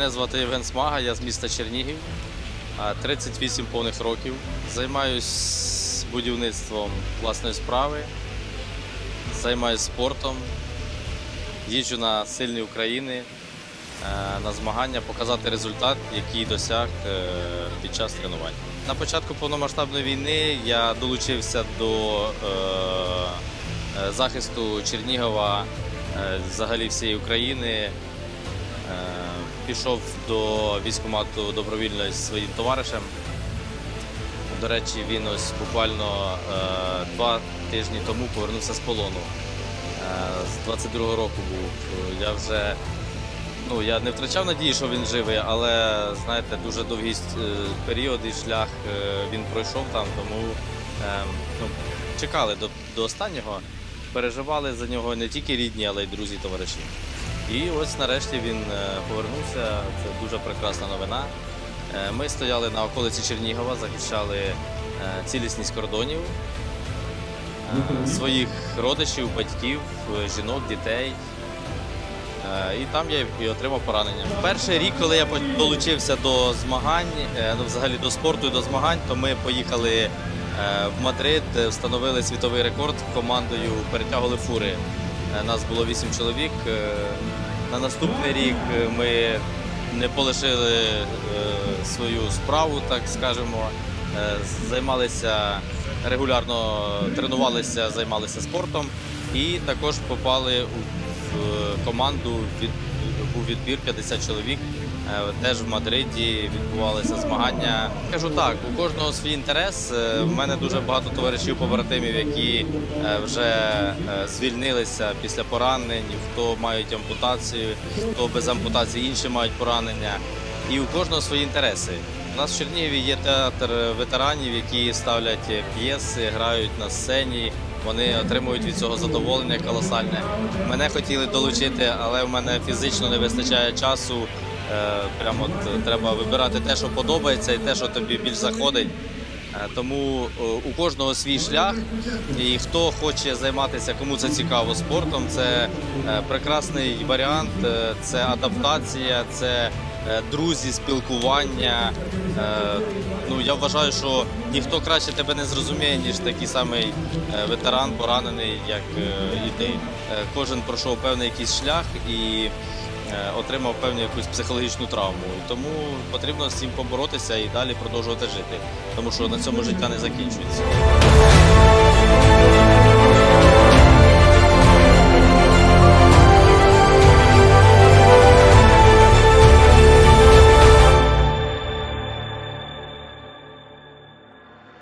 Мене звати Євген Смага, я з міста Чернігів, 38 повних років. Займаюсь будівництвом власної справи, займаюсь спортом, їжджу на сильні України, е, на змагання, показати результат, який досяг е, під час тренувань. На початку повномасштабної війни я долучився до е, захисту Чернігова, взагалі всієї України. Е, Пішов до військкомату добровільно зі своїм товаришем. До речі, він ось буквально е, два тижні тому повернувся з полону. Е, з 22-го року був. Я вже ну, я не втрачав надії, що він живий, але знаєте, дуже довгий період і шлях він пройшов там, тому ну, чекали до, до останнього, переживали за нього не тільки рідні, але й друзі, товариші. І ось нарешті він е, повернувся. Це дуже прекрасна новина. Е, Ми стояли на околиці Чернігова, захищали е, цілісність кордонів своїх родичів, батьків, жінок, дітей. І там я і отримав поранення. Перший рік, коли я долучився до змагань, ну взагалі до спорту і до змагань, то ми поїхали в Мадрид, встановили світовий рекорд командою, перетягували фури. Е, Нас було 8 чоловік. Е, На наступний рік е, ми не полишили свою справу, так скажемо. Займалися регулярно тренувалися, займалися спортом і також попали у в команду від був відбір 50 чоловік. Е, Теж в Мадриді відбувалися змагання. Кажу так, у кожного свій інтерес. Е, В мене дуже багато товаришів побратимів, які е, вже звільнилися після поранень, хто мають ампутацію, хто без ампутації, інші мають поранення. І у кожного свої інтереси. У нас в Чернігові є театр ветеранів, які ставлять п'єси, грають на сцені. Вони отримують від цього задоволення колосальне. Мене хотіли долучити, але в мене фізично не вистачає часу. Е, Прямо от треба вибирати те, що подобається, і те, що тобі більш заходить. Е, Тому е, у кожного свій шлях, і хто хоче займатися, кому це цікаво спортом, це е, прекрасний варіант, е, це адаптація, це е, друзі, спілкування. Е, Ну я вважаю, що ніхто краще тебе не зрозуміє, ніж такий самий е, ветеран, поранений, як е, і ти. Е, Кожен пройшов певний якийсь шлях і е, отримав певну якусь психологічну травму. І тому потрібно з цим поборотися і далі продовжувати жити, тому що на цьому життя не закінчується.